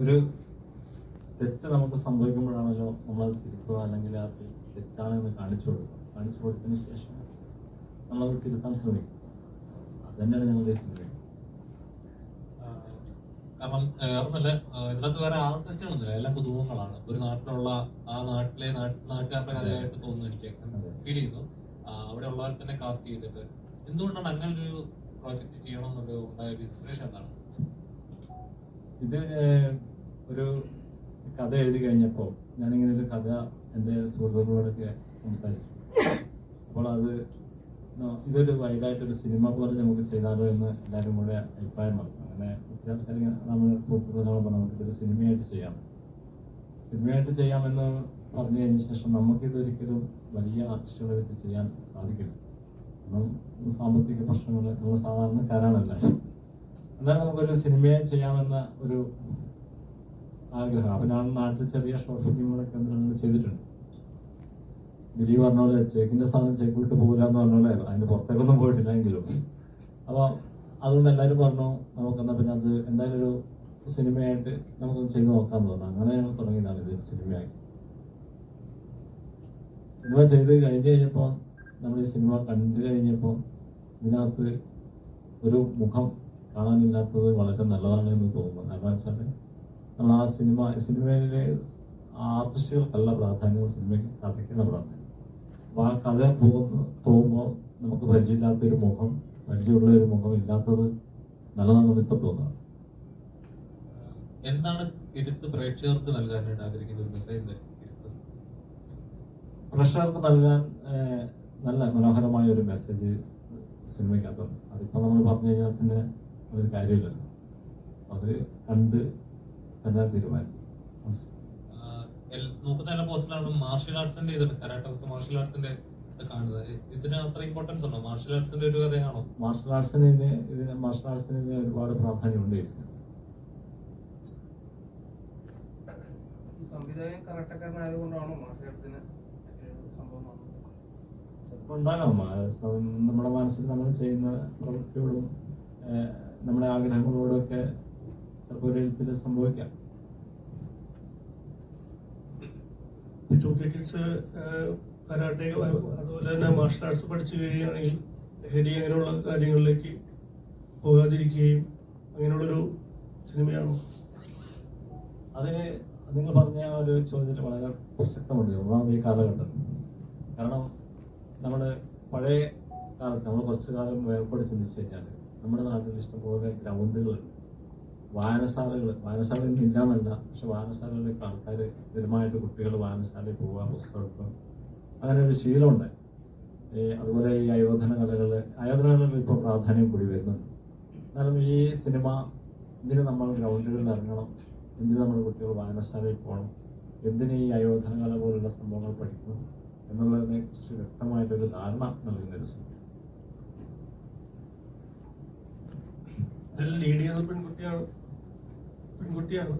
ഒരു തെറ്റ് നമുക്ക് സംഭവിക്കുമ്പോഴാണല്ലോ നമ്മൾ തിരുത്തുക അല്ലെങ്കിൽ ആ തെറ്റാണെന്ന് കാണിച്ചു കൊടുക്കുക. കാണിച്ചു കൊടുത്തതിന് ശേഷം നമ്മളത് തിരുത്താൻ ശ്രമിക്കും. അത് തന്നെയാണ് ഞങ്ങളുടെ ശ്രമിക്കുന്നത് കാരണം വേറൊന്നല്ല ഇതിനകത്ത് വേറെ ആർട്ടിസ്റ്റുകളൊന്നുമില്ല എല്ലാം പുതുമുഖങ്ങളാണ്. ഒരു നാട്ടിലുള്ള ആ നാട്ടിലെ നാട്ട്- നാട്ടുകാരുടെ കഥയായിട്ട് തോന്നുന്നു എനിക്ക്. ഫീൽ ചെയ്യുന്നു. അവിടെ ഉള്ളവരെ തന്നെ കാസ്റ്റ് ചെയ്തിട്ട്. എന്തുകൊണ്ടാണ് അങ്ങനെ ഒരു പ്രോജക്റ്റ് ചെയ്യണമെന്നൊരു ഉണ്ടായ ഒരു ഇൻസ്പിറേഷൻ എന്താണ്? ഇത് ഒരു കഥ എഴുതി കഴിഞ്ഞപ്പോൾ ഞാനിങ്ങനെ ഒരു കഥ എന്റെ സുഹൃത്തുക്കളോടൊക്കെ സംസാരിച്ചു. അപ്പോൾ അത് ഇതൊരു വൈഡായിട്ടൊരു സിനിമ പോലെ നമുക്ക് ചെയ്താലോ എന്ന് എല്ലാവരും കൂടെ അഭിപ്രായം പറഞ്ഞു. അങ്ങനെ ഒത്തിരി ആൾക്കാർ നമ്മൾ സുഹൃത്തുക്കളോട് പറഞ്ഞു നമുക്കിതൊരു സിനിമയായിട്ട് ചെയ്യാം. സിനിമയായിട്ട് ചെയ്യാമെന്ന് പറഞ്ഞു കഴിഞ്ഞ ശേഷം നമുക്കിതൊരിക്കലും വലിയ വെച്ച് ചെയ്യാൻ സാധിക്കില്ല. കാരണം സാമ്പത്തിക പ്രശ്നങ്ങൾ നമ്മൾ സാധാരണക്കാരാണല്ല എന്നാലും നമുക്കൊരു സിനിമയെ ചെയ്യാമെന്ന ഒരു ആഗ്രഹം. അപ്പൊ ഞാൻ നാട്ടിൽ ചെറിയ ഷോർട്ട് ഫിലിമുകളൊക്കെ ഒന്ന് ചെയ്തിട്ടുണ്ട്. ദിലീപ് പറഞ്ഞ പോലെ ചെക്കിന്റെ സാധനം ചെക്ക് വിട്ട് പോകില്ല എന്ന് പറഞ്ഞ പോലെ അതിന് പുറത്തേക്കൊന്നും പോയിട്ടില്ലെങ്കിലും. അപ്പൊ അതുകൊണ്ട് എല്ലാവരും പറഞ്ഞു നമുക്കെന്നാ പിന്നെ അത് എന്തായാലും ഒരു സിനിമയായിട്ട് നമുക്കൊന്ന് ചെയ്ത് നോക്കാന്ന് പറഞ്ഞു. അങ്ങനെ ഞങ്ങൾ തുടങ്ങിയതാണ് ഇത് സിനിമയായി സിനിമ ചെയ്ത് കഴിഞ്ഞ് കഴിഞ്ഞപ്പോൾ നമ്മൾ ഈ സിനിമ കണ്ടു കഴിഞ്ഞപ്പോൾ ഇതിനകത്ത് ഒരു മുഖം കാണാനില്ലാത്തത് വളരെ നല്ലതാണ് എന്ന് തോന്നുന്നു. കാരണം വെച്ചാൽ നമ്മൾ ആ സിനിമ സിനിമയിലെ ആർട്ടിസ്റ്റുകൾക്കല്ല പ്രാധാന്യം സിനിമയ്ക്ക് കഥയ്ക്കാണ് പ്രാധാന്യം. അപ്പോൾ ആ കഥ പോകുന്ന പോകുമ്പോൾ നമുക്ക് പരിചയമില്ലാത്ത ഒരു മുഖം പരിചയമുള്ള ഒരു മുഖം ഇല്ലാത്തത് നല്ലതാണെന്ന് ഇപ്പം എന്താണ് തിരുത്ത് പ്രേക്ഷകർക്ക് നൽകാനായിട്ട് ആഗ്രഹിക്കുന്ന ഒരു മെസ്സേജ് പ്രേക്ഷകർക്ക് നൽകാൻ നല്ല മനോഹരമായ ഒരു മെസ്സേജ് സിനിമയ്ക്കകത്തുണ്ട് അതിപ്പോൾ നമ്മൾ പറഞ്ഞു കഴിഞ്ഞാൽ പിന്നെ അതൊരു കാര്യമില്ലല്ലോ അത് കണ്ട് തന്നെ തീരുമാനിക്കും. നോക്കുന്ന എല്ലാ പോസ്റ്റിലാണ് മാർഷ്യൽ ആർട്സിന്റെ ഇതുണ്ട് മാർഷ്യൽ ആർട്സിന്റെ കാണുന്നത്. ഇതിന് അത്ര ഇമ്പോർട്ടൻസ് ഉണ്ടോ? മാർഷ്യൽ ആർട്സിന്റെ ഒരു കഥയാണോ? മാർഷൽ ആർട്സിന് ഇതിന് ഇതിന് മാർഷൽ ആർട്സിന് ഇതിന് ഒരുപാട് പ്രാധാന്യമുണ്ട് സംവിധായകൻ കറക്റ്റക്കാരനായതുകൊണ്ടാണോ ഉണ്ടാകാം. നമ്മുടെ മനസ്സിൽ നമ്മൾ ചെയ്യുന്ന പ്രവൃത്തിയോടും ഏഹ്, നമ്മുടെ ആഗ്രഹങ്ങളോടൊക്കെ ചിലപ്പോൾ എഴുത്തിൽ സംഭവിക്കാം. ടു കിഡ്സ് കരാട്ടെ അതുപോലെ തന്നെ മാർഷൽ ആർട്സ് പഠിച്ചു കഴിയുകയാണെങ്കിൽ ലഹരി അങ്ങനെയുള്ള കാര്യങ്ങളിലേക്ക് പോകാതിരിക്കുകയും അങ്ങനെയുള്ളൊരു സിനിമയാണോ? അതിന് നിങ്ങൾ പറഞ്ഞ ആ ഒരു ചോദ്യത്തിൽ വളരെ പ്രസക്തമുണ്ട്. ഒന്നാമത് ഈ കാലഘട്ടം. കാരണം നമ്മൾ പഴയ കാലത്ത് നമ്മൾ കുറച്ചു കാലം വേർപ്പെടുത്തി ചിന്തിച്ചു കഴിഞ്ഞാൽ നമ്മുടെ നാട്ടിൽ ഇഷ്ടംപോലെ ഗ്രൗണ്ടുകൾ വായനശാലകൾ വായനശാല ഇന്ന് ഇല്ലാന്നല്ല പക്ഷെ വായനശാലകളിലേക്ക് ആൾക്കാർ സ്ഥിരമായിട്ട് കുട്ടികൾ വായനശാലയിൽ പോവുക പുസ്തകം അങ്ങനെ ഒരു ശീലമുണ്ട്. ഈ അതുപോലെ ഈ അയോധന കലകൾ അയോധന കലകൾ ഇപ്പോൾ പ്രാധാന്യം കൂടി വരുന്നുണ്ട്. എന്നാലും ഈ സിനിമ എന്തിനു നമ്മൾ ഗ്രൗണ്ടുകളിൽ ഇറങ്ങണം? എന്തിനു നമ്മൾ കുട്ടികൾ വായനശാലയിൽ പോകണം? എന്തിന് ഈ അയോധന കല പോലുള്ള സംഭവങ്ങൾ പഠിക്കണം? എന്നുള്ളതിനെ കുറിച്ച് വ്യക്തമായിട്ടൊരു ധാരണ നൽകുന്ന ഒരു സിനിമ ഇതിൽ ലീഡ് ചെയ്യുന്നത് പെൺകുട്ടിയാണ്. പെൺകുട്ടിയാണ്.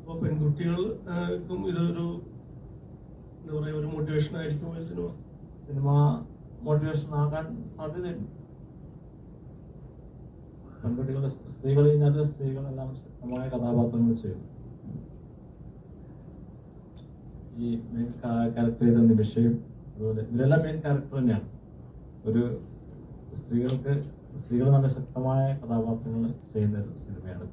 അപ്പോൾ പെൺകുട്ടികൾക്കും ഇതൊരു എന്താ പറയുക ഒരു മോട്ടിവേഷൻ ആയിരിക്കും ഈ സിനിമ. സിനിമ മോട്ടിവേഷൻ ആകാൻ സാധ്യതയുണ്ട്. പെൺകുട്ടികളുടെ സ്ത്രീകൾ ഇതിനകത്ത് സ്ത്രീകളെല്ലാം ശക്തമായ കഥാപാത്രങ്ങൾ ചെയ്യും ഈ മെയിൻ ക്യാരക്ടർ ചെയ്ത നിമിഷയും അതുപോലെ ഇവരെല്ലാം മെയിൻ ക്യാരക്ടർ തന്നെയാണ്. ഒരു സ്ത്രീകൾക്ക് സ്ത്രീകൾ നല്ല ശക്തമായ കഥാപാത്രങ്ങൾ ചെയ്യുന്ന ഒരു സിനിമയാണ്